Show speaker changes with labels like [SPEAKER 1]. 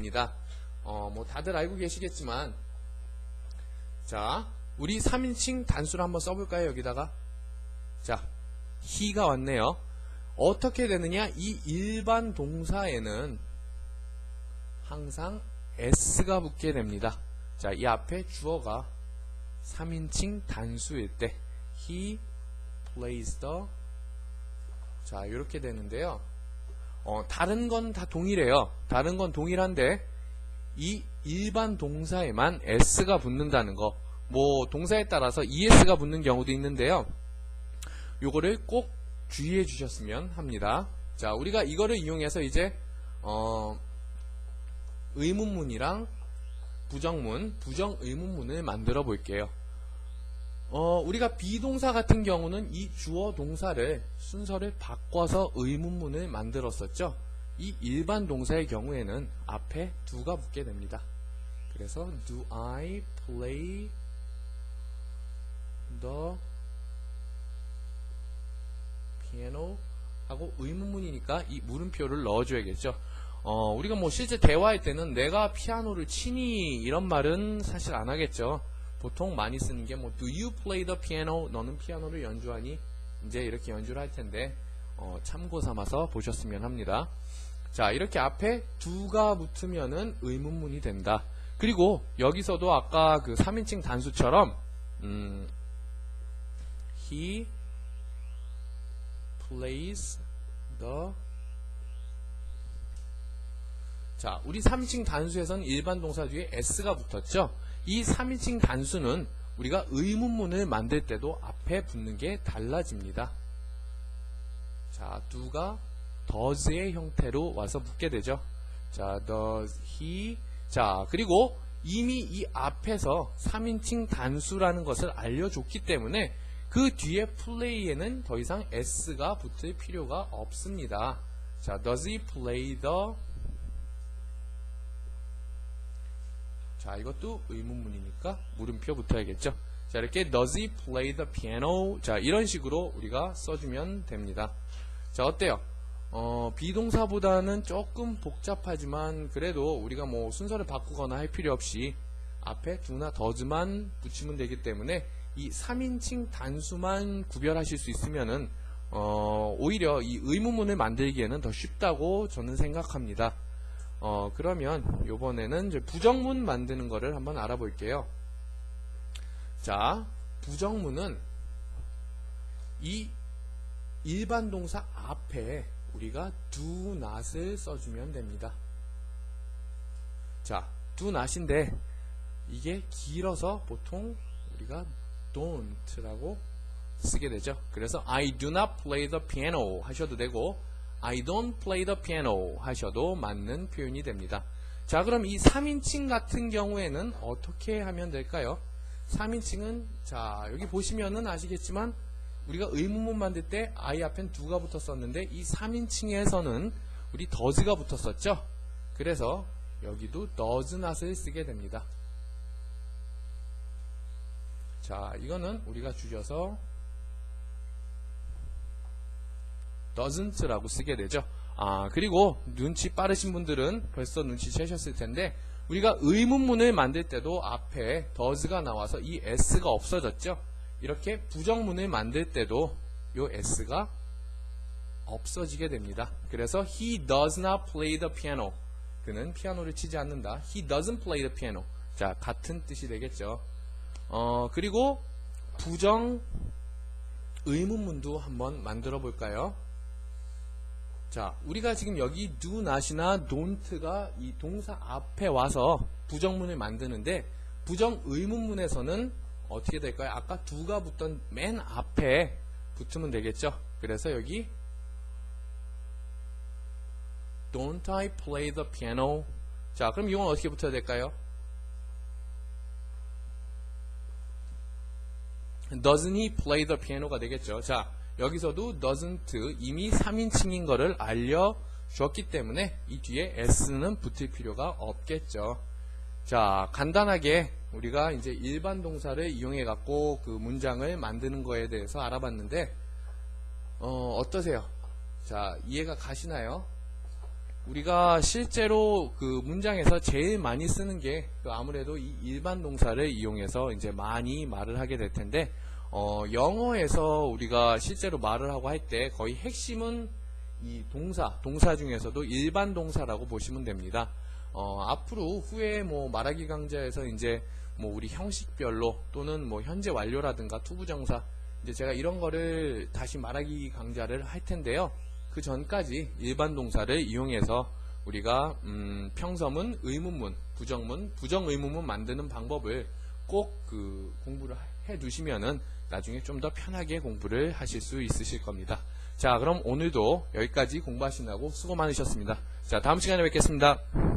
[SPEAKER 1] 입니다. 어, 뭐 다들 알고 계시겠지만 자, 우리 3인칭 단수를 한번 써볼까요? 여기다가 자, he가 왔네요. 어떻게 되느냐? 이 일반 동사에는 항상 s가 붙게 됩니다. 자, 이 앞에 주어가 3인칭 단수일 때 he plays the 자, 이렇게 되는데요. 어, 다른 건 다 동일해요. 다른 건 동일한데 이 일반 동사에만 s가 붙는다는 거. 뭐 동사에 따라서 es가 붙는 경우도 있는데요. 요거를 꼭 주의해 주셨으면 합니다. 자, 우리가 이거를 이용해서 이제 어, 의문문이랑 부정문, 부정 의문문을 만들어 볼게요. 어, 우리가 비동사 같은 경우는 이 주어 동사를 순서를 바꿔서 의문문을 만들었었죠. 이 일반 동사의 경우에는 앞에 do가 붙게 됩니다. 그래서 do I play the piano 하고 의문문이니까 이 물음표를 넣어줘야겠죠. 어, 우리가 뭐 실제 대화할 때는 내가 피아노를 치니 이런 말은 사실 안 하겠죠. 보통 많이 쓰는 게 뭐 do you play the piano? 너는 피아노를 연주하니? 이제 이렇게 연주를 할 텐데 어, 참고 삼아서 보셨으면 합니다. 자 이렇게 앞에 do가 붙으면은 의문문이 된다. 그리고 여기서도 아까 그 3인칭 단수처럼 음, he plays the 자, 우리 3인칭 단수에서는 일반 동사 뒤에 s가 붙었죠. 이 3인칭 단수는 우리가 의문문을 만들 때도 앞에 붙는 게 달라집니다. 자, do가 does의 형태로 와서 붙게 되죠. 자, does he 자, 그리고 이미 이 앞에서 3인칭 단수라는 것을 알려줬기 때문에 그 뒤에 play에는 더 이상 s가 붙을 필요가 없습니다. 자, does he play the 자, 이것도 의문문이니까 물음표 붙어야겠죠. 자, 이렇게 does he play the piano? 자, 이런 식으로 우리가 써주면 됩니다. 자, 어때요? 어, 비동사보다는 조금 복잡하지만 그래도 우리가 뭐 순서를 바꾸거나 할 필요 없이 앞에 do나 does만 붙이면 되기 때문에 이 3인칭 단수만 구별하실 수 있으면은 어, 오히려 이 의문문을 만들기에는 더 쉽다고 저는 생각합니다. 어, 그러면 요번에는 이제 부정문 만드는 거를 한번 알아볼게요. 자, 부정문은 이 일반 동사 앞에 우리가 do not을 써주면 됩니다. 자, do not인데 이게 길어서 보통 우리가 don't라고 쓰게 되죠. 그래서 I do not play the piano 하셔도 되고 I don't play the piano 하셔도 맞는 표현이 됩니다. 자, 그럼 이 3인칭 같은 경우에는 어떻게 하면 될까요? 3인칭은 자, 여기 보시면은 아시겠지만 우리가 의문문 만들 때 I 앞엔 do가 붙었었는데 이 3인칭에서는 우리 does가 붙었었죠. 그래서 여기도 does not을 쓰게 됩니다. 자, 이거는 우리가 줄여서 doesn't라고 쓰게 되죠. 아, 그리고 눈치 빠르신 분들은 벌써 눈치 채셨을 텐데 우리가 의문문을 만들 때도 앞에 does가 나와서 이 s가 없어졌죠. 이렇게 부정문을 만들 때도 이 s가 없어지게 됩니다. 그래서 he does not play the piano. 그는 피아노를 치지 않는다. he doesn't play the piano. 자, 같은 뜻이 되겠죠. 어, 그리고 부정 의문문도 한번 만들어 볼까요? 자, 우리가 지금 여기 do not이나 don't가 이 동사 앞에 와서 부정문을 만드는데 부정 의문문에서는 어떻게 될까요? 아까 do가 붙던 맨 앞에 붙으면 되겠죠? 그래서 여기 Don't I play the piano? 자, 그럼 이건 어떻게 붙어야 될까요? Doesn't he play the piano가 되겠죠. 자, 여기서도 doesn't 이미 3인칭인 거를 알려주었기 때문에 이 뒤에 s는 붙을 필요가 없겠죠. 자, 간단하게 우리가 이제 일반 동사를 이용해 갖고 그 문장을 만드는 거에 대해서 알아봤는데 어, 어떠세요? 자, 이해가 가시나요? 우리가 실제로 그 문장에서 제일 많이 쓰는 게그 아무래도 이 일반 동사를 이용해서 이제 많이 말을 하게 될 텐데 어, 영어에서 우리가 실제로 말을 하고 할 때 거의 핵심은 이 동사, 동사 중에서도 일반 동사라고 보시면 됩니다. 어, 앞으로 후에 뭐 말하기 강좌에서 이제 뭐 우리 형식별로 또는 뭐 현재 완료라든가 투부정사 이제 제가 이런 거를 다시 말하기 강좌를 할 텐데요. 그 전까지 일반 동사를 이용해서 우리가 음, 평서문, 의문문, 부정문, 부정의문문 만드는 방법을 꼭 그 공부를 해 두시면은 나중에 좀 더 편하게 공부를 하실 수 있으실 겁니다. 자, 그럼 오늘도 여기까지 공부하시느라고 수고 많으셨습니다. 자, 다음 시간에 뵙겠습니다.